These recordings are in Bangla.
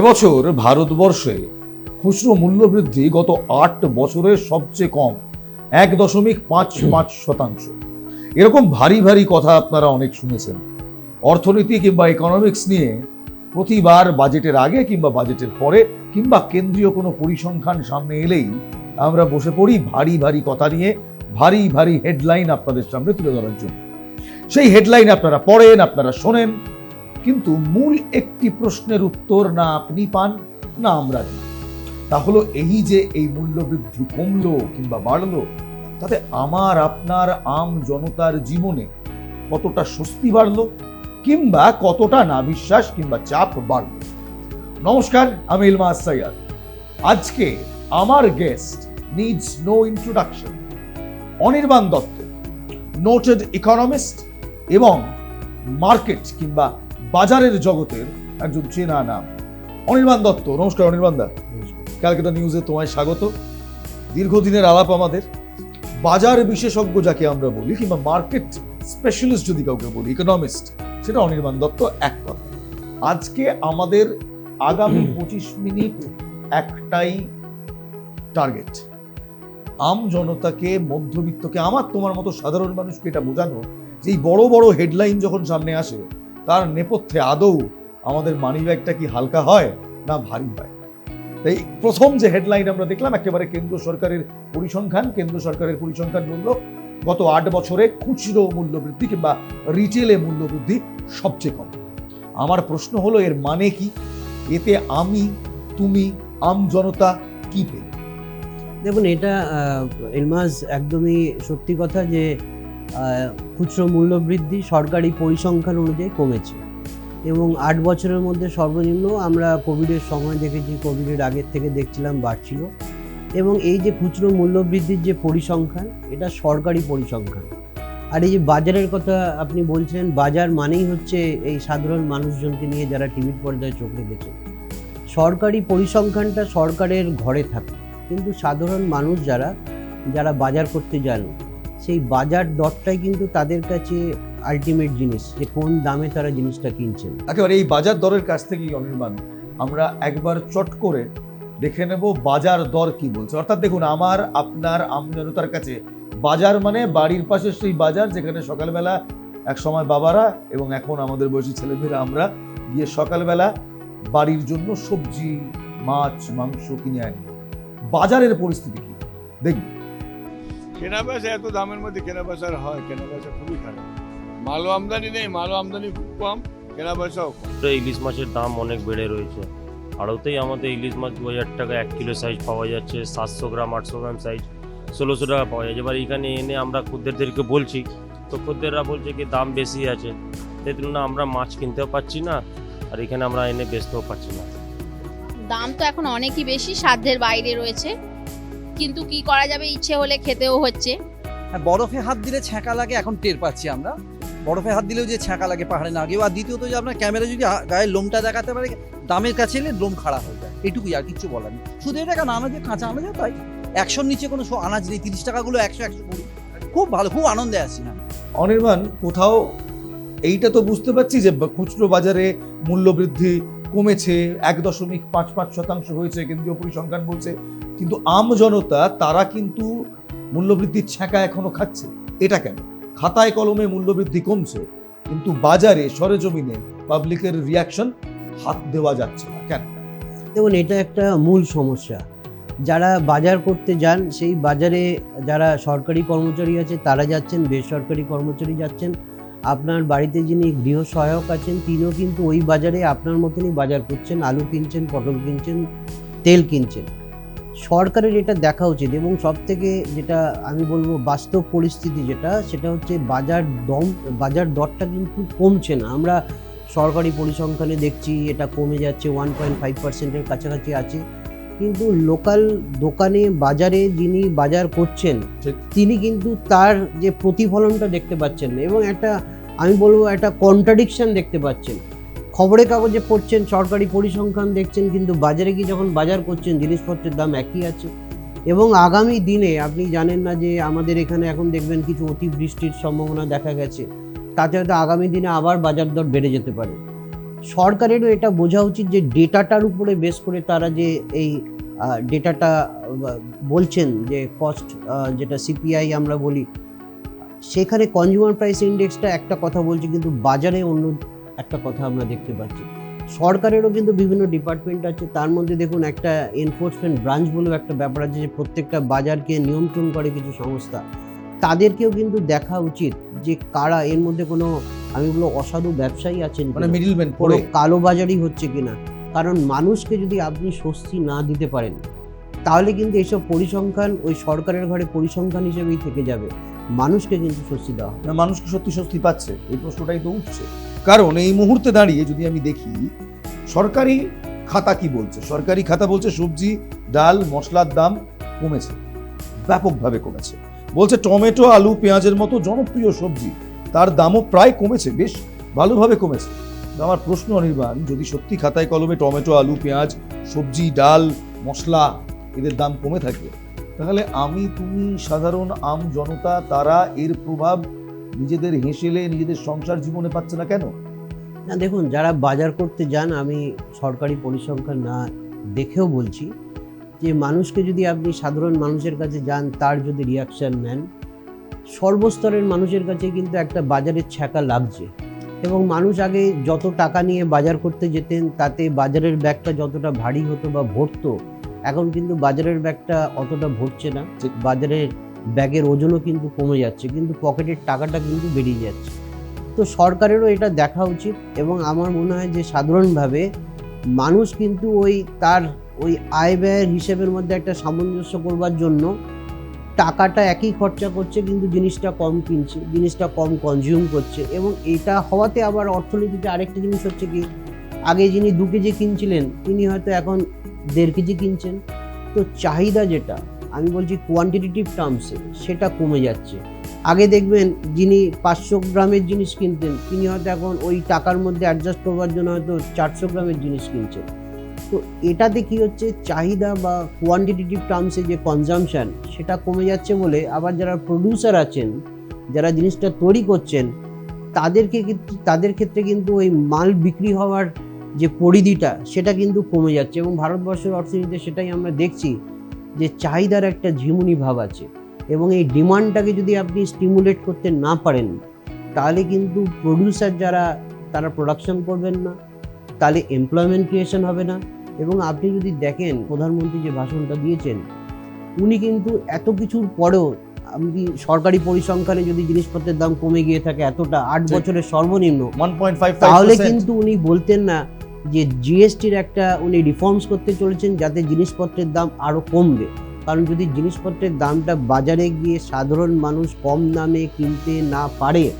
এবছর ভারতবর্ষে খুচরো মূল্যবৃদ্ধি গত আট বছরের সবচেয়ে কম, এক দশমিক পাঁচ পাঁচ শতাংশ। এরকম ভারী ভারী কথা আপনারা অনেক শুনেছেন। অর্থনীতি কিংবা ইকোনমিক্স নিয়ে প্রতিবার বাজেটের আগে কিংবা বাজেটের পরে কিংবা কেন্দ্রীয় কোনো পরিসংখ্যান সামনে এলেই আমরা বসে পড়ি ভারী ভারী কথা নিয়ে, ভারী ভারী হেডলাইন আপনাদের সামনে তুলে ধরার জন্য। সেই হেডলাইন আপনারা পড়েন, আপনারা শোনেন কিন্তু মূল একটি প্রশ্নের উত্তর না আপনি পান, না আমরা দিই। তা হলো এই যে এই মূল্যবৃদ্ধি কমলো কিংবা বাড়লো, তাতে আমার, আপনার, আম জনতার জীবনে কতটা স্বস্তি বাড়লো কিংবা কতটা না বিশ্বাস কিংবা চাপ বাড়লো? নমস্কার, আমি ইলমাস সৈয়দ আজকে আমার guest needs no introduction Anirban Dutta noted economist এবং মার্কেট কিংবা বাজারের জগতের একজন চেনা নাম। অনির্বাণ দত্ত নমস্কার অনির্বাণ দা। ক্যালকাটা নিউজে তোমায় স্বাগত। দীর্ঘদিনের আলাপ আমাদের। বাজার বিশেষজ্ঞ যাকে আমরা বলি কিংবা মার্কেট স্পেশালিস্ট যদি কাউকে বলি ইকোনমিস্ট সেটা অনির্বাণ দত্ত এক কথা। আজকে আমাদের আগামী পঁচিশ মিনিট একটাই টার্গেট আম জনতাকে মধ্যবিত্তকে আমার তোমার মতো সাধারণ মানুষকে এটা বোঝানো যে এই বড় বড় হেডলাইন যখন সামনে আসে তার নেপথ্যে আদৌ আমাদের মানি ব্যাগটা কি হালকা হয় না ভারী হয়? তাই প্রথম যে হেডলাইন আমরা দেখলাম, একেবারে কেন্দ্র সরকারের পরিসংখ্যান, কেন্দ্র সরকারের পরিসংখ্যান মূল্য, গত আট বছরে খুচরো মূল্যবৃদ্ধি কিংবা রিটেলে মূল্যবৃদ্ধি সবচেয়ে কম। আমার প্রশ্ন হলো, এর মানে কি? এতে আমি, তুমি, আম জনতা কি পেল? দেখুন, এটা এলমাস একদমই সত্যি কথা যে খুচরো মূল্যবৃদ্ধি সরকারি পরিসংখ্যান অনুযায়ী কমেছে। এবং আট বছরের মধ্যে সর্বনিম্ন আমরা কোভিডের সময় দেখেছি, কোভিডের আগের থেকে দেখছিলাম বাড়ছিল। এবং এই যে খুচরো মূল্যবৃদ্ধির যে পরিসংখ্যান, এটা সরকারি পরিসংখ্যান। আর এই যে বাজারের কথা আপনি বলছেন, বাজার মানেই হচ্ছে এই সাধারণ মানুষজনকে নিয়ে যারা টিভির পর্দায় চোখ রেখেছে। সরকারি পরিসংখ্যানটা সরকারের ঘরে থাকে। কিন্তু সাধারণ মানুষ যারা যারা বাজার করতে যান সেই বাজার দরটাই কিন্তু তাদের কাছে আলটিমেট জিনিস যে কোন দামে তারা জিনিসটা কিনছেন। একেবারে এই বাজার দরের কাছ থেকেই অনির্বাণ, আমরা একবার চট করে দেখে নেব বাজার দর কি বলছে। অর্থাৎ দেখুন, আমার, আপনার আমজনতার কাছে বাজার মানে বাড়ির পাশে সেই বাজার যেখানে সকালবেলা এক সময় বাবারা এবং এখন আমাদের বয়সী ছেলেমেয়েরা আমরা গিয়ে সকালবেলা বাড়ির জন্য সবজি, মাছ, মাংস কিনে আনি। বাজারের পরিস্থিতি কি? দেখুন কেনা বেচা এত দামের মধ্যে কেনা হয়? কেনা বেচা খুবই খারাপ। মালও আমদানি নেই মালও আমদানি খুব কম কেনা বেচাও কম। তো ইলিশ মাছের দাম অনেক বেড়ে রয়েছে। আড়তেই আমাদের ইলিশ মাছ দু হাজার টাকা এক কিলো সাইজ পাওয়া যাচ্ছে সাতশো গ্রাম আটশো গ্রাম সাইজ ষোলোশো টাকা পাওয়া যাচ্ছে। এবার এখানে এনে আমরা খদ্দেরদেরকে বলছি তো খদ্দেররা বলছে কি দাম বেশি আছে। সেই তুলনায় আমরা মাছ কিনতেও পাচ্ছি না আর এখানে আমরা এনে বেচতেও পারছি না। দাম তো এখন অনেকই বেশি সাধ্যের বাইরে রয়েছে। কিন্তু কি করা যাবে ইচ্ছে হলে খেতেও হচ্ছে। হ্যাঁ বরফে হাত দিলে ছ্যাঁকা লাগে এখন টের পাচ্ছি আমরা। বরফে হাত দিলেও যে ছ্যাঁকা লাগে পাহাড়ে না গিয়েও আর দ্বিতীয়ত যে আপনার ক্যামেরা যদি গায়ের লোমটা দেখাতে পারে দামের কাছে এলে লোম খারাপ হয়ে যায়। এটুকুই আর কিচ্ছু বলার নেই। শুধু এটা কেন আনাজে কাঁচা আনাজে তাই। একশোর নিচে কোনো সো- আনাজ নেই তিরিশ টাকাগুলো একশো একশো কুড়ি। খুব ভালো খুব আনন্দে আছি হ্যাঁ অনির্বাণ কোথাও এইটা তো বুঝতে পারছি যে খুচরো বাজারে মূল্যবৃদ্ধি কমেছে এক দশমিক পাঁচ পাঁচ শতাংশ হয়েছে কেন্দ্রীয় পরিসংখ্যান বলছে কিন্তু আম জনতা, তারা কিন্তু মূল্যবৃদ্ধির ছ্যাঁকা এখনও খাচ্ছে। এটা কেন? খাতায় কলমে মূল্যবৃদ্ধি কমছে, কিন্তু বাজারে সরেজমিনে পাবলিকের রিয়াকশন হাত দেওয়া যাচ্ছে না। কেন? দেখুন, এটা একটা মূল সমস্যা। যারা বাজার করতে যান, সেই বাজারে যারা সরকারি কর্মচারী আছে, তারা যাচ্ছেন, বেসরকারি কর্মচারী যাচ্ছেন। আপনার বাড়িতে যিনি গৃহ সহায়ক আছেন, তিনিও কিন্তু ওই বাজারে আপনার মতনই বাজার করছেন। আলু কিনছেন, পটল কিনছেন, তেল কিনছেন। সরকারের এটা দেখা উচিত এবং সব থেকে যেটা আমি বলব বাস্তব পরিস্থিতি যেটা সেটা হচ্ছে বাজার দম বাজার দরটা কিন্তু কমছে না। আমরা সরকারি পরিসংখ্যানে দেখছি এটা কমে যাচ্ছে ওয়ান পয়েন্ট ফাইভ পার্সেন্টের কাছাকাছি আছে। কিন্তু লোকাল দোকানে বাজারে যিনি বাজার করছেন তিনি কিন্তু তার যে প্রতিফলনটা দেখতে পাচ্ছেন না এবং একটা আমি বলব একটা কন্ট্রাডিকশন দেখতে পাচ্ছেন। খবরের কাগজে পড়ছেন, সরকারি পরিসংখ্যান দেখছেন, কিন্তু বাজারে গিয়ে যখন বাজার করছেন, জিনিসপত্রের দাম একই আছে। এবং আগামী দিনে আপনি জানেন না যে আমাদের এখানে এখন দেখবেন কিছু অতিবৃষ্টির সম্ভাবনা দেখা গেছে। তাতে হয়তো আগামী দিনে আবার বাজার দর বেড়ে যেতে পারে। সরকারেরও এটা বোঝা উচিত যে ডেটাটার উপরে বেস করে তারা যে এই ডেটাটা বলছেন যে কস্ট যেটা সিপিআই আমরা বলি, সেখানে কনজিউমার প্রাইস ইন্ডেক্সটা একটা কথা বলছে, কিন্তু বাজারে অন্য একটা কথা আমরা দেখতে পাচ্ছি। সরকারেরও কিন্তু বিভিন্ন ডিপার্টমেন্ট আছে। তার মধ্যে দেখুন একটা এনফোর্সমেন্ট ব্রাঞ্চ বলেও একটা ব্যাপার আছে যে প্রত্যেকটা বাজারকে নিয়ন্ত্রণ করে কিছু সংস্থা। তাদেরকেও কিন্তু দেখা উচিত যে কারা এর মধ্যে কোনো আমি বলব অসাধু ব্যবসায়ী আছেন মানে কিনা। মিডিলম্যান কোনো পড়ে। কালোবাজারি হচ্ছে কিনা। কারণ মানুষকে যদি আপনি স্বস্তি না দিতে পারেন তাহলে কিন্তু এইসব পরিসংখ্যান ওই সরকারের ঘরে পরিসংখ্যান হিসেবেই থেকে যাবে। মানুষকে কিন্তু স্বস্তি দেওয়া হবে। না, মানুষ কি সত্যি স্বস্তি পাচ্ছে। এই প্রশ্নটাই তো উঠছে। কারণ এই মুহূর্তে দাঁড়িয়ে যদি আমি দেখি, সরকারি খাতা কি বলছে? সরকারি খাতা বলছে সবজি, ডাল, মশলার দাম কমেছে, ব্যাপকভাবে কমেছে। বলছে টমেটো, আলু, পেঁয়াজের মতো জনপ্রিয় সবজি, তার দামও প্রায় কমেছে, বেশ ভালোভাবে কমেছে। আমার প্রশ্ন অনির্বাণ, যদি সত্যি খাতায় কলমে টমেটো, আলু, পেঁয়াজ, সবজি, ডাল, মশলা এদের দাম কমে থাকে, তাহলে আমি, তুমি, সাধারণ আম জনতা, তারা এর প্রভাব নিজেদের হেসেলে নিজেদের সংসার জীবনে পাচ্ছে না কেন? না দেখুন যারা বাজার করতে যান আমি সরকারি পরিসংখ্যান না দেখেও বলছি যে মানুষকে যদি আপনি সাধারণ মানুষের কাছে যান তার যদি রিয়াকশান নেন সর্বস্তরের মানুষের কাছে কিন্তু একটা বাজারের ছ্যাঁকা লাগছে। এবং মানুষ আগে যত টাকা নিয়ে বাজার করতে যেতেন তাতে বাজারের ব্যাগটা যতটা ভারী হতো বা ভরতো এখন কিন্তু বাজারের ব্যাগটা অতটা ভরছে না। বাজারের ব্যাগের ওজনও কিন্তু কমে যাচ্ছে, কিন্তু পকেটের টাকাটা কিন্তু বেরিয়ে যাচ্ছে। তো সরকারেরও এটা দেখা উচিত এবং আমার মনে হয় যে সাধারণভাবে মানুষ কিন্তু ওই তার ওই আয় ব্যয়ের হিসেবের মধ্যে একটা সামঞ্জস্য করবার জন্য টাকাটা একই খরচা করছে, কিন্তু জিনিসটা কম কিনছে, জিনিসটা কম কনজিউম করছে এবং এটা হওয়াতে আবার অর্থনীতিতে আরেকটা জিনিস হচ্ছে কি, আগে যিনি দু কেজি কিনছিলেন, তিনি হয়তো এখন দেড় কেজি কিনছেন। তো চাহিদা যেটা আমি বলছি কোয়ান্টিটেটিভ টার্মসে সেটা কমে যাচ্ছে। আগে দেখবেন যিনি পাঁচশো গ্রামের জিনিস কিনতেন, তিনি হয়তো এখন ওই টাকার মধ্যে অ্যাডজাস্ট করবার জন্য হয়তো চারশো গ্রামের জিনিস কিনছেন। তো এটাতে কি হচ্ছে? চাহিদা বা কোয়ান্টিটেটিভ টার্মসে যে কনজামশান সেটা কমে যাচ্ছে বলে আবার যারা প্রডিউসার আছেন, যারা জিনিসটা তৈরি করছেন, তাদেরকে কিন্তু, তাদের ক্ষেত্রে কিন্তু ওই মাল বিক্রি হওয়ার যে পরিধিটা, সেটা কিন্তু কমে যাচ্ছে এবং ভারতবর্ষের অর্থনীতিতে সেটাই আমরা দেখছি। যে চাহিদার একটা ঝিমুনি ভাব আছে এবং এই ডিমান্ডটাকে যদি আপনি স্টিমুলেট করতে না পারেন তাহলে কিন্তু প্রডিউসার যারা তারা প্রোডাকশন করবেন না তাহলে এমপ্লয়মেন্ট ক্রিয়েশন হবে না। এবং আপনি যদি দেখেন প্রধানমন্ত্রী যে ভাষণটা দিয়েছেন উনি কিন্তু এত কিছুর পরেও আপনি সরকারি পরিসংখ্যানে যদি জিনিসপত্রের দাম কমে গিয়ে থাকে এতটা আট বছরের সর্বনিম্ন ওয়ান পয়েন্ট ফাইভ তাহলে কিন্তু উনি বলতেন না যে জিএসটির একটা উনি রিফর্মস করতে চলেছেন, যাতে জিনিসপত্রের দাম আরও কমবে। কারণ যদি জিনিসপত্রের দামটা বাজারে গিয়ে সাধারণ মানুষ কম দামে কিনতে না পারে,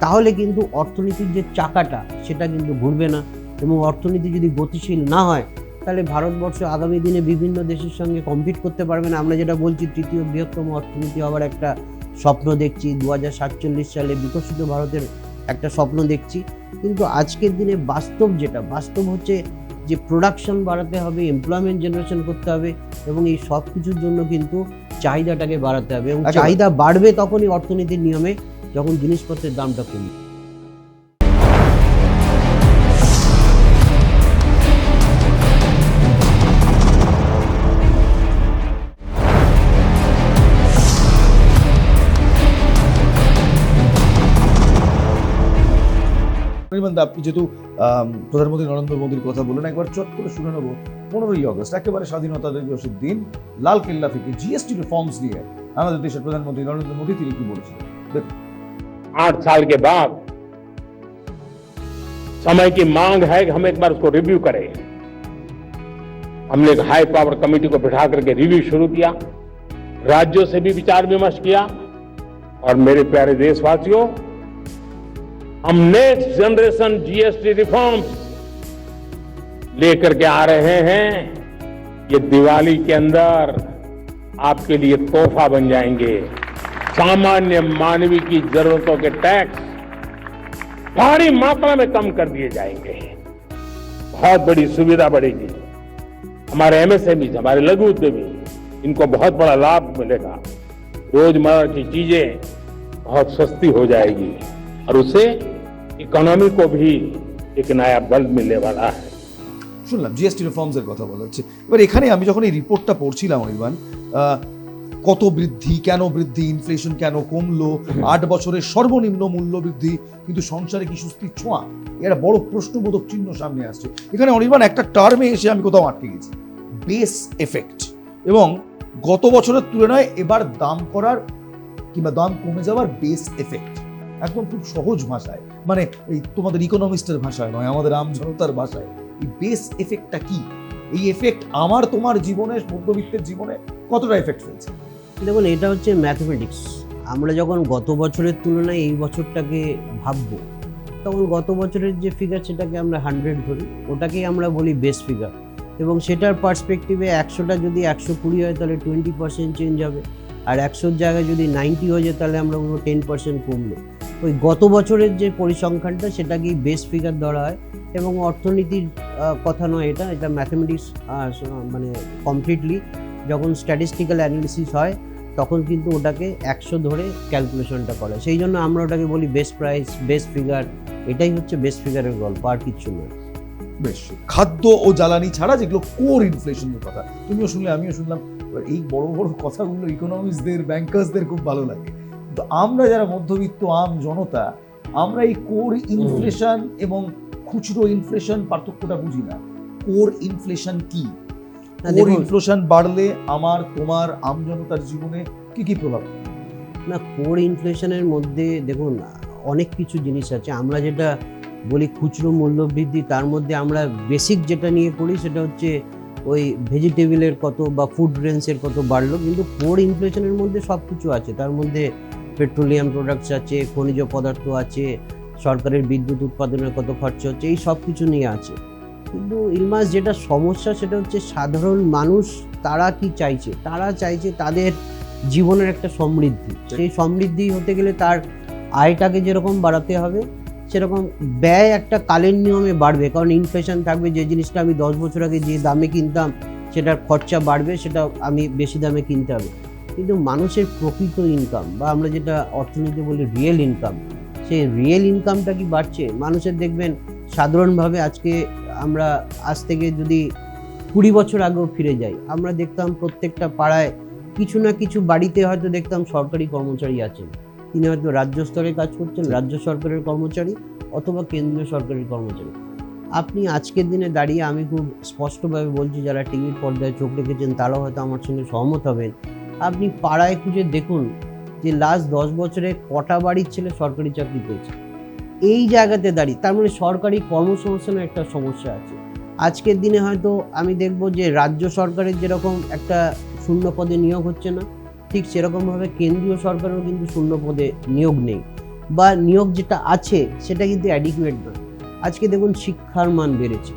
তাহলে কিন্তু অর্থনীতির যে চাকাটা, সেটা কিন্তু ঘুরবে না। এবং অর্থনীতি যদি গতিশীল না হয়, তাহলে ভারতবর্ষ আগামী দিনে বিভিন্ন দেশের সঙ্গে কম্পিট করতে পারবে না। আমরা যেটা বলছি, তৃতীয় বৃহত্তম অর্থনীতি হওয়ার একটা স্বপ্ন দেখছি। দু হাজার সাতচল্লিশ সালে বিকশিত ভারতের একটা স্বপ্ন দেখছি। কিন্তু আজকের দিনে বাস্তব যেটা বাস্তব হচ্ছে যে প্রোডাকশন বাড়াতে হবে এমপ্লয়মেন্ট জেনারেশন করতে হবে এবং এই সব কিছুর জন্য কিন্তু চাহিদাটাকে বাড়াতে হবে এবং চাহিদা বাড়বে তখনই অর্থনীতির নিয়মে যখন জিনিসপত্রের দামটা কমবে। অনির্বাণ দা, আপনি যেহেতু আম, প্রধানমন্ত্রী নরেন্দ্র মোদীর কথা বলেন একবার চট করে শুনে নেবো পনেরোই আগস্ট একেবারে স্বাধীনতা দিবসের দিন লাল কেল্লা থেকে জিএসটি রিফর্মস নিয়ে আমাদের দেশের প্রধানমন্ত্রী নরেন্দ্র মোদী তিনি কি বলেছিলেন आठ साल के बाद समय की मांग है कि हम एक बार उसको रिव्यू करें हमने एक हाई पावर कमेटी को बिठा करके रिव्यू शुरू किया राज्यों से भी विचार विमर्श किया और मेरे प्यारे देशवासियों हम नेक्स्ट जनरेशन जीएसटी रिफॉर्म्स लेकर के आ रहे हैं। ये दिवाली के अंदर आपके लिए तोहफा बन जाएँगे। सामान्य मानवीय की जरूरतों के टैक्स भारी मात्रा में कम कर दिए जाएँगे। बहुत बड़ी सुविधा बढ़ेगी। हमारे एमएसएमई हमारे लघु उद्यमी, इनको बहुत बड़ा लाभ मिलेगा। रोज़मर्रा की चीज़ें बहुत सस्ती हो जाएगी। और उससे इकोनॉमी को भी एक नया बल मिलने वाला है শুনলাম জিএসটি রিফর্মস এর কথা বলা হচ্ছে এবার এখানে আমি যখন এই রিপোর্টটা পড়ছিলাম অনির্বাণ আহ, কত বৃদ্ধি কেন বৃদ্ধি ইনফ্লেশন কেন কমলো আট বছরের সর্বনিম্ন মূল্য বৃদ্ধি কিন্তু সংসারে কি সুস্থির ছোঁয়া এটা বড় প্রশ্নবোধক চিহ্ন সামনে আসছে এখানে অনির্বাণ একটা টার্মে এসে আমি কোথাও আটকে গেছি বেস এফেক্ট এবং গত বছরের তুলনায় এবার দাম করার কিংবা দাম কমে যাওয়ার বেস এফেক্ট একদম খুব সহজ ভাষায়। মানে এই তোমাদের ইকোনমিস্টের ভাষায় নয়, আমাদের আম জনতার ভাষায়। এই বেস এফেক্টটা কি? এই এফেক্ট আমার তোমার জীবনে, মধ্যবিত্তের জীবনে কতটা এফেক্ট ফেলছে? দেখুন, এটা হচ্ছে ম্যাথমেটিক্স আমরা যখন গত বছরের তুলনায় এই বছরটাকে ভাববো, তখন গত বছরের যে ফিগার সেটাকে আমরা হান্ড্রেড ধরি। ওটাকেই আমরা বলি বেস্ট ফিগার এবং সেটার পার্সপেক্টিভে একশোটা যদি একশো কুড়ি হয়, তাহলে টোয়েন্টি পার্সেন্ট চেঞ্জ হবে। আর একশোর জায়গায় যদি নাইনটি হয়ে যায়, তাহলে আমরা বলব টেন পার্সেন্ট কমলো। ওই গত বছরের যে পরিসংখ্যানটা, সেটাকেই বেস্ট ফিগার ধরা হয় এবং অর্থনীতির কথা নয় এটা এটা ম্যাথমেটিক্স মানে কমপ্লিটলি যখন স্ট্যাটিস্টিক্যাল অ্যানালিসিস হয়, তখন কিন্তু ওটাকে একশো ধরে ক্যালকুলেশনটা করে। সেই জন্য আমরা ওটাকে বলি বেস্ট প্রাইস বেস্ট ফিগার এটাই হচ্ছে বেস্ট ফিগারের গল্প, আর কিচ্ছু নয়। বেশ, খাদ্য ও জ্বালানি ছাড়া যেগুলো কোর ইনফ্লেশনের কথা, তুমিও শুনলে, আমিও শুনলাম এই বড় বড় কথাগুলো ইকোনমিস্টদের ব্যাংকার্সদের খুব ভালো লাগে। আমরা যারা মধ্যবিত্ত আম জনতা আমরা এই কোর ইনফ্লেশন এবং খুচরো ইনফ্লেশন পার্থক্যটা বুঝি না। কোর ইনফ্লেশন কি? কোর ইনফ্লেশন বাড়লে আমার তোমার আম জনতার জীবনে কি কি প্রভাব পড়ে? না কোর ইনফ্লেশনের মধ্যে দেখুন অনেক কিছু জিনিস আছে। আমরা যেটা বলি খুচরো মূল্য বৃদ্ধি তার মধ্যে আমরা বেসিক যেটা নিয়ে করি সেটা হচ্ছে ওই ভেজিটেবলের কত বা ফুড গ্রেনসের কত বাড়লো। কিন্তু কোর ইনফ্লেশনের মধ্যে সব কিছু আছে। তার মধ্যে পেট্রোলিয়াম প্রোডাক্টস আছে খনিজ পদার্থ আছে সরকারের বিদ্যুৎ উৎপাদনের কত খরচা হচ্ছে এই সব কিছু নিয়ে আছে। কিন্তু ইলমাস যেটা সমস্যা সেটা হচ্ছে সাধারণ মানুষ তারা কি চাইছে? তারা চাইছে তাদের জীবনের একটা সমৃদ্ধি। সেই সমৃদ্ধি হতে গেলে তার আয়টাকে যেরকম বাড়াতে হবে সেরকম ব্যয় একটা কালের নিয়মে বাড়বে। কারণ ইনফ্লেশন থাকবে যে জিনিসটা আমি দশ বছর আগে যে দামে কিনতাম সেটার খরচা বাড়বে সেটা আমি বেশি দামে কিনতে হবে। কিন্তু মানুষের প্রকৃত ইনকাম বা আমরা যেটা অর্থনীতি বলি রিয়েল ইনকাম সেই রিয়েল ইনকামটা কি বাড়ছে? মানুষের দেখবেন সাধারণভাবে আজকে আমরা আজ থেকে যদি কুড়ি বছর আগেও ফিরে যাই আমরা দেখতাম প্রত্যেকটা পাড়ায় কিছু না কিছু বাড়িতে হয়তো দেখতাম সরকারি কর্মচারী আছেন। তিনি হয়তো রাজ্য স্তরে কাজ করছেন রাজ্য সরকারের কর্মচারী অথবা কেন্দ্রীয় সরকারের কর্মচারী। আপনি আজকের দিনে দাঁড়িয়ে আমি খুব স্পষ্টভাবে বলছি যারা টিভির পর্দায় চোখ রেখেছেন তারাও হয়তো আমার সঙ্গে সহমত হবেন। আপনি পাড়ায় খুঁজে দেখুন যে লাস্ট দশ বছরে কটা বাড়ির ছেলে সরকারি চাকরি পেয়েছে। এই জায়গাতে দাঁড়িয়ে, তার মানে সরকারি কর্মসংস্থানের একটা সমস্যা আছে। আজকের দিনে হয়তো আমি দেখব যে রাজ্য সরকারের যেরকম একটা শূন্য পদে নিয়োগ হচ্ছে না, ঠিক সেরকমভাবে কেন্দ্রীয় সরকারেরও কিন্তু শূন্য পদে নিয়োগ নেই। বা নিয়োগ যেটা আছে, সেটা কিন্তু অ্যাডিকুয়েট নয়। আজকে দেখুন শিক্ষার মান বেড়েছে।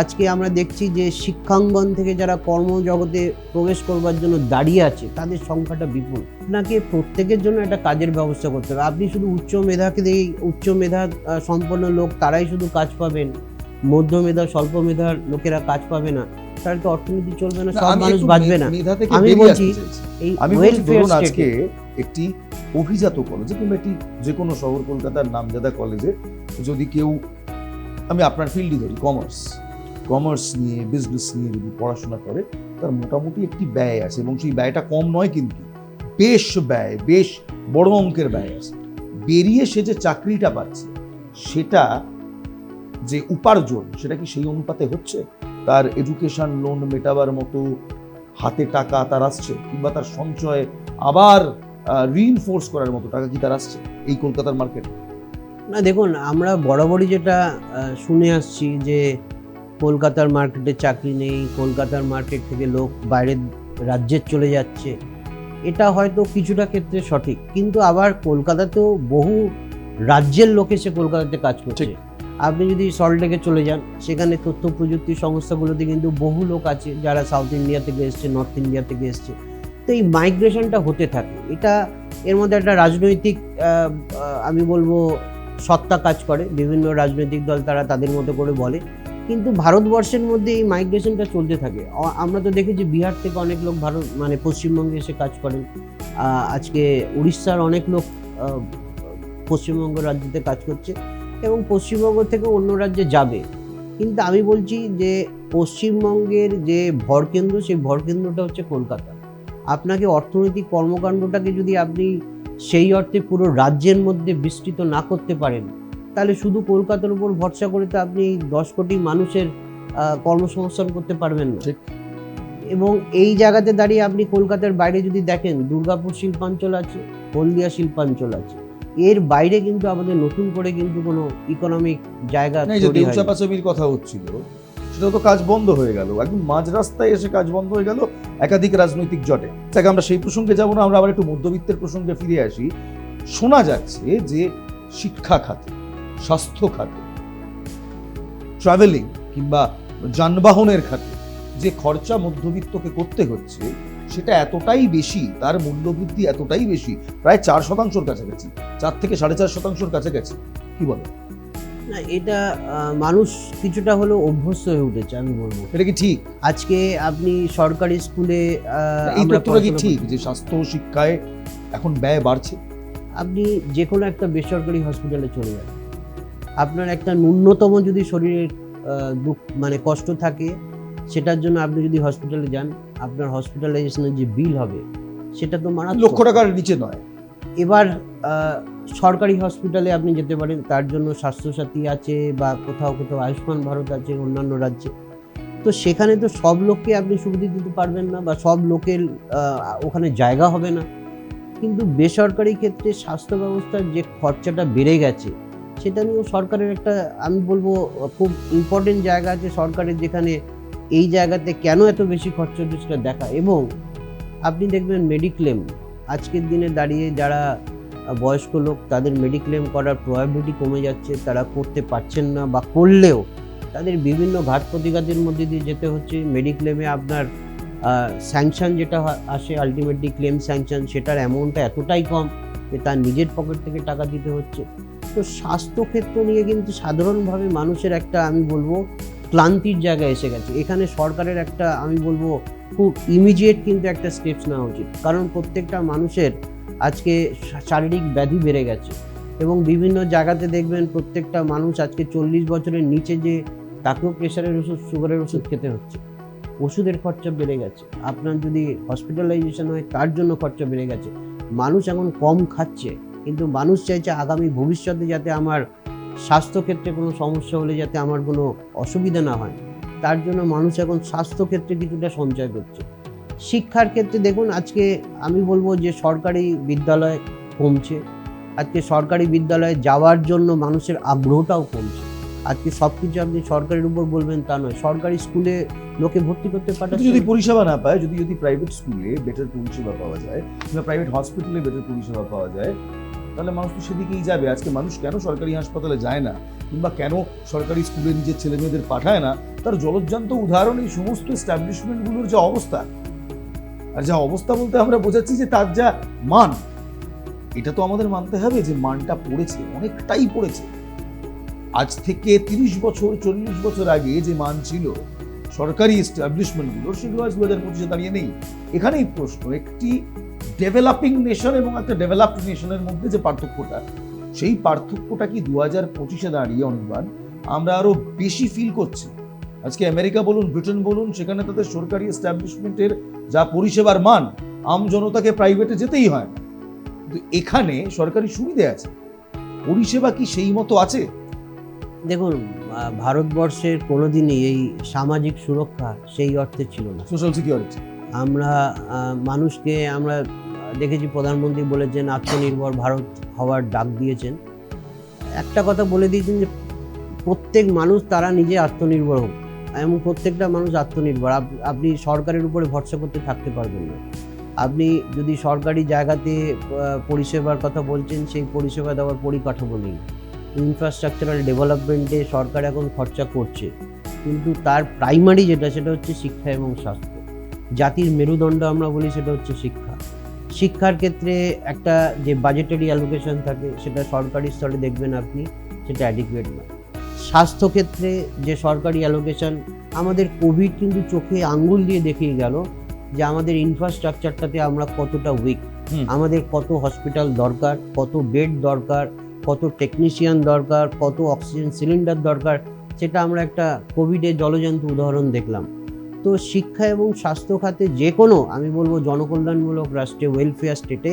আজকে আমরা দেখছি যে শিক্ষাঙ্গন থেকে যারা কর্মজগতে প্রবেশ করবার জন্য দাঁড়িয়ে আছে তাদের সংখ্যাটা বিপুল। আপনাকে প্রত্যেকের জন্য একটা কাজের ব্যবস্থা করতে হবে? আপনি শুধু উচ্চ মেধাকে দিয়ে উচ্চ মেধা সম্পন্ন লোক তারাই শুধু কাজ পাবেন। মধ্য মেধা স্বল্প মেধার লোকেরা কাজ পাবে না। তাহলে তো অর্থনীতি চলবে না না, সব মানুষ বাঁচবে না। আমি বলছি এই ওয়েলফেয়ার আজকে একটি অভিজাত কলেজে কিংবা একটি যে কোনো শহর কলকাতার নামজাদা কলেজে যদি কেউ আমি আপনার ফিল্ডই ধরি কমার্স কমার্স নিয়ে বিজনেস নিয়ে যদি পড়াশোনা করে, তার মোটামুটি একটি ব্যয় আছে এবং সেই ব্যয়টা কম নয় কিন্তু, বেশ ব্যয়, বেশ বড় অঙ্কের ব্যয় আছে। বেরিয়ে সে যে চাকরিটা পাচ্ছে, সেটা যে উপার্জন, সেটা কি সেই অনুপাতে হচ্ছে? তার এডুকেশন লোন মেটাবার মতো হাতে টাকা তার আসছে, কিংবা তার সঞ্চয়ে আবার রিইনফোর্স করার মতো টাকা কি তার আসছে এই কলকাতার মার্কেটে না, দেখুন, আমরা বরাবরই যেটা শুনে আসছি যে কলকাতার মার্কেটে চাকরি নেই কলকাতার মার্কেট থেকে লোক বাইরের রাজ্যে চলে যাচ্ছে। এটা হয়তো কিছুটা ক্ষেত্রে সঠিক কিন্তু আবার কলকাতাতেও বহু রাজ্যের লোক এসে কলকাতাতে কাজ করছে। আপনি যদি সল্টলেকে চলে যান সেখানে তথ্য প্রযুক্তি সংস্থাগুলোতে কিন্তু বহু লোক আছে যারা সাউথ ইন্ডিয়া থেকে এসছে নর্থ ইন্ডিয়া থেকে এসছে। তো এই মাইগ্রেশনটা হতে থাকে। এটা এর মধ্যে একটা রাজনৈতিক আমি বলব সত্তা কাজ করে। বিভিন্ন রাজনৈতিক দল তারা তাদের মতো করে বলে। কিন্তু ভারতবর্ষের মধ্যে এই মাইগ্রেশনটা চলতে থাকে। আমরা তো দেখেছি বিহার থেকে অনেক লোক ভারত মানে পশ্চিমবঙ্গে এসে কাজ করেন। আজকে উড়িষ্যার অনেক লোক পশ্চিমবঙ্গ রাজ্যতে কাজ করছে এবং পশ্চিমবঙ্গ থেকে অন্য রাজ্যে যাবে। কিন্তু আমি বলছি যে, পশ্চিমবঙ্গের যে ভরকেন্দ্র সেই ভরকেন্দ্রটা হচ্ছে কলকাতা। আপনাকে অর্থনৈতিক কর্মকাণ্ডটাকে যদি আপনি সেই অর্থে পুরো রাজ্যের মধ্যে বিস্তৃত না করতে পারেন তাহলে শুধু কলকাতার উপর ভরসা করে তো আপনি দশ কোটি মানুষের কর্মসংস্থান করতে পারবেন না। এবং এই জায়গাতে দাঁড়িয়ে আপনি কলকাতার বাইরে যদি দেখেন দুর্গাপুর শিল্পাঞ্চল আছে হলদিয়া শিল্পাঞ্চল আছে। এর বাইরে কিন্তু আমাদের নতুন করে কিন্তু কোনো ইকোনমিক জায়গা। পাচামির কথা হচ্ছিল সেটা তো কাজ বন্ধ হয়ে গেল। একদম মাঝ রাস্তায় এসে কাজ বন্ধ হয়ে গেল একাধিক রাজনৈতিক জটে। তাকে আমরা সেই প্রসঙ্গে যাব না আমরা আবার একটু মধ্যবিত্তের প্রসঙ্গে ফিরে আসি। শোনা যাচ্ছে যে শিক্ষা খাতে স্বাস্থ্য খাতে ট্রাভেলিং কিংবা যানবাহনের খাতে যে খরচা মধ্যবিত্তকে করতে হচ্ছে সেটা এতটাই বেশি তার মূল্যবৃদ্ধি এতটাই বেশি প্রায় চার শতাংশের কাছাকাছি চার থেকে সাড়ে চার শতাংশের কাছাকাছি। কি বলে? না এটা মানুষ কিছুটা হলেও অভ্যস্ত হয়ে উঠেছে আমি বলব। এটা কি ঠিক? আজকে আপনি সরকারি স্কুলে আহ, এই তথ্যটা কি ঠিক যে স্বাস্থ্য শিক্ষায় এখন ব্যয় বাড়ছে? আপনি যে কোনো একটা বেসরকারি হসপিটালে চলে যান। আপনার একটা ন্যূনতম যদি শরীরের দুঃখ মানে কষ্ট থাকে সেটার জন্য আপনি যদি হসপিটালে যান আপনার হসপিটালাইজেশনের যে বিল হবে সেটা তো মারাত্মক। লক্ষ টাকার নিচে নয়। এবার সরকারি হসপিটালে আপনি যেতে পারেন তার জন্য স্বাস্থ্যসাথী আছে বা কোথাও কোথাও আয়ুষ্মান ভারত আছে অন্যান্য রাজ্যে। তো সেখানে তো সব লোককে আপনি সুবিধা দিতে পারবেন না বা সব লোকের ওখানে জায়গা হবে না। কিন্তু বেসরকারি ক্ষেত্রে স্বাস্থ্য ব্যবস্থার যে খরচাটা বেড়ে গেছে সেটা নিয়েও সরকারের একটা, আমি বলব, খুব ইম্পর্টেন্ট জায়গা আছে সরকারের যেখানে এই জায়গাতে কেন এত বেশি খরচা হচ্ছে সেটা দেখা। এবং আপনি দেখবেন মেডিক্লেম আজকের দিনে দাঁড়িয়ে যারা বয়স্ক লোক, তাদের মেডিক্লেম করার প্রয়াবিলিটি কমে যাচ্ছে, তারা করতে পারছেন না বা করলেও তাদের বিভিন্ন ঘাট প্রতিঘাতের মধ্যে দিয়ে যেতে হচ্ছে। মেডিক্লেমে আপনার স্যাংশন যেটা আসে আলটিমেটলি ক্লেম স্যাংশন সেটার অ্যামাউন্টটা এতটাই কম যে তার নিজের পকেট থেকে টাকা দিতে হচ্ছে। তো স্বাস্থ্যক্ষেত্র নিয়ে কিন্তু সাধারণভাবে মানুষের একটা, আমি বলব, ক্লান্তির জায়গায় এসে গেছে। এখানে সরকারের একটা, আমি বলব, খুব ইমিডিয়েট কিন্তু একটা স্টেপস নেওয়া উচিত। কারণ প্রত্যেকটা মানুষের আজকে শারীরিক ব্যাধি বেড়ে গেছে এবং বিভিন্ন জায়গাতে দেখবেন প্রত্যেকটা মানুষ আজকে চল্লিশ বছরের নিচে যে, তাকেও প্রেশারের ওষুধ সুগারের ওষুধ খেতে হচ্ছে। ওষুধের খরচা বেড়ে গেছে। আপনার যদি হসপিটালাইজেশন হয়, তার জন্য খরচা বেড়ে গেছে। মানুষ এখন কম খাচ্ছে। কিন্তু মানুষ চাইছে আগামী ভবিষ্যতে যাতে আমার স্বাস্থ্যক্ষেত্রে কোনো সমস্যা হলে যাতে আমার কোনো অসুবিধা না হয়। তার জন্য মানুষ এখন স্বাস্থ্যক্ষেত্রে কিছুটা সঞ্চয় করছে। শিক্ষার ক্ষেত্রে দেখুন, আজকে আমি বলব যে সরকারি বিদ্যালয় কমছে। আজকে সরকারি বিদ্যালয়ে যাওয়ার জন্য মানুষের আগ্রহটাও কমছে। আজকে সব কিছু আপনি সরকারের উপর বলবেন তা নয়। সরকারি স্কুলে লোকে ভর্তি করতে পাঠাচ্ছে। যদি পরিষেবা না পায়, যদি যদি প্রাইভেট স্কুলে বেটার পরিষেবা পাওয়া যায়, কিংবা প্রাইভেট হসপিটালে বেটার পরিষেবা পাওয়া যায় তাহলে মানুষ তো সেদিকেই যাবে। আজকে মানুষ কেন সরকারি হাসপাতালে যায় না? কিংবা কেন সরকারি স্কুলে নিজের ছেলে মেয়েদের পাঠায় না? তার জলজ্জান্ত উদাহরণ এই সমস্ত এস্টাবলিশমেন্টগুলোর যা অবস্থা। আর যা অবস্থা বলতে আমরা বোঝাচ্ছি যে তার যা মান, এটা তো আমাদের মানতে হবে যে মানটা পড়েছে, অনেকটাই পড়েছে। আজ থেকে তিরিশ বছর, চল্লিশ বছর আগে যে মান ছিল সরকারি এস্টাবলিশমেন্টগুলো সেগুলো আজ দু হাজার পঁচিশে দাঁড়িয়ে নেই। এখানেই প্রশ্ন, একটি ডেভেলপিং নেশন এবং একটা ডেভেলপড নেশনের মধ্যে যে পার্থক্যটা সেই পার্থক্যটা কি দু হাজার পঁচিশে দাঁড়িয়ে অনেকবার আমরা আরও বেশি ফিল করছি। আজকে আমেরিকা বলুন ব্রিটেন বলুন সেখানে তাদের সরকারি এস্টাবলিশমেন্টের যা পরিষেবার মান আম জনতাকে প্রাইভেটে যেতেই হয় না। কিন্তু এখানে সরকারি সুবিধে আছে। পরিষেবা কি সেই মতো আছে? দেখুন ভারতবর্ষের কোনোদিনই এই সামাজিক সুরক্ষা সেই অর্থে ছিল না। সোশ্যাল সিকিউরিটি আমরা মানুষকে আমরা দেখেছি প্রধানমন্ত্রী বলেছেন আত্মনির্ভর ভারত হওয়ার ডাক দিয়েছেন। একটা কথা বলে দিয়েছেন যে প্রত্যেক মানুষ তারা নিজে আত্মনির্ভর হোক, এবং প্রত্যেকটা মানুষ আত্মনির্ভর। আপ- আপনি সরকারের উপরে ভরসা করতে থাকতে পারবেন না। আপনি যদি সরকারি জায়গাতে পরিষেবার কথা বলছেন, সেই পরিষেবা দেওয়ার পরিকাঠামো নেই। ইনফ্রাস্ট্রাকচারাল ডেভেলপমেন্টে সরকার এখন খরচা করছে। কিন্তু তার প্রাইমারি যেটা, সেটা হচ্ছে শিক্ষা এবং স্বাস্থ্য। জাতির মেরুদণ্ড আমরা বলি, সেটা হচ্ছে শিক্ষা। শিক্ষার ক্ষেত্রে একটা যে বাজেটারি অ্যালোকেশন থাকে সেটা সরকারি স্তরে দেখবেন আপনি সেটা অ্যাডিকুয়েট নয়। স্বাস্থ্যক্ষেত্রে যে সরকারি অ্যালোকেশন আমাদের কোভিড কিন্তু চোখে আঙ্গুল দিয়ে দেখিয়ে গেল যে আমাদের ইনফ্রাস্ট্রাকচারটাতে আমরা কতটা উইক আমাদের কত হসপিটাল দরকার কত বেড দরকার কত টেকনিশিয়ান দরকার কত অক্সিজেন সিলিন্ডার দরকার সেটা আমরা একটা কোভিডে জলজন্ত উদাহরণ দেখলাম। তো শিক্ষা এবং স্বাস্থ্য খাতে যে কোনো, আমি বলব জনকল্যাণমূলক রাষ্ট্রে ওয়েলফেয়ার স্টেটে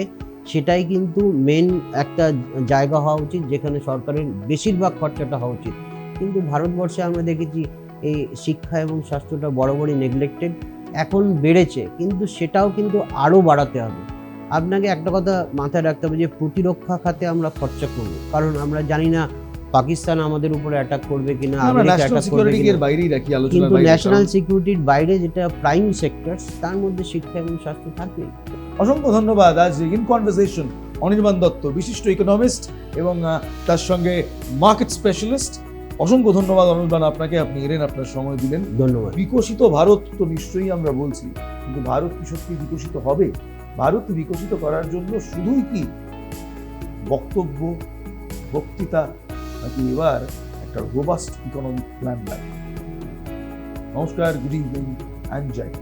সেটাই কিন্তু মেন একটা জায়গা হওয়া উচিত, যেখানে সরকারের বেশিরভাগ খরচাটা হওয়া উচিত। কিন্তু ভারতবর্ষে আমরা দেখেছি, এই শিক্ষা এবং স্বাস্থ্যটা বরাবরই নেগলেক্টেড এখন বেড়েছে, কিন্তু সেটাও কিন্তু আরও বাড়াতে হবে। আপনাকে একটা কথা মাথায় রাখতে হবে যে, প্রতিরক্ষা খাতে আমরা খরচা করব, কারণ আমরা জানি না পাকিস্তান আমাদের উপরে অ্যাটাক করবে কিনা বাইরেই রাখি কিন্তু ন্যাশনাল সিকিউরিটির বাইরে যেটা প্রাইম সেক্টর তার মধ্যে শিক্ষা এবং স্বাস্থ্য থাকবেই। অসংখ্য ধন্যবাদ আজ ইন কনভারসেশন অনির্বাণ দত্ত বিশিষ্ট ইকোনমিস্ট এবং তার সঙ্গে মার্কেট স্পেশালিস্ট অসংখ্য ধন্যবাদ অনির্বাণ আপনাকে আপনি এলেন আপনার সময় দিলেন। ধন্যবাদ। বিকশিত ভারত তো নিশ্চয়ই আমরা বলছি কিন্তু ভারত কি সত্যি বিকশিত হবে? ভারত বিকশিত করার জন্য শুধুই কি বক্তব্য বক্তৃতা নাকি এবার একটা রোবাস্ট ইকোনমিক প্ল্যান লাগে নমস্কার গুড ইভিনিং অ্যান্ড জয়।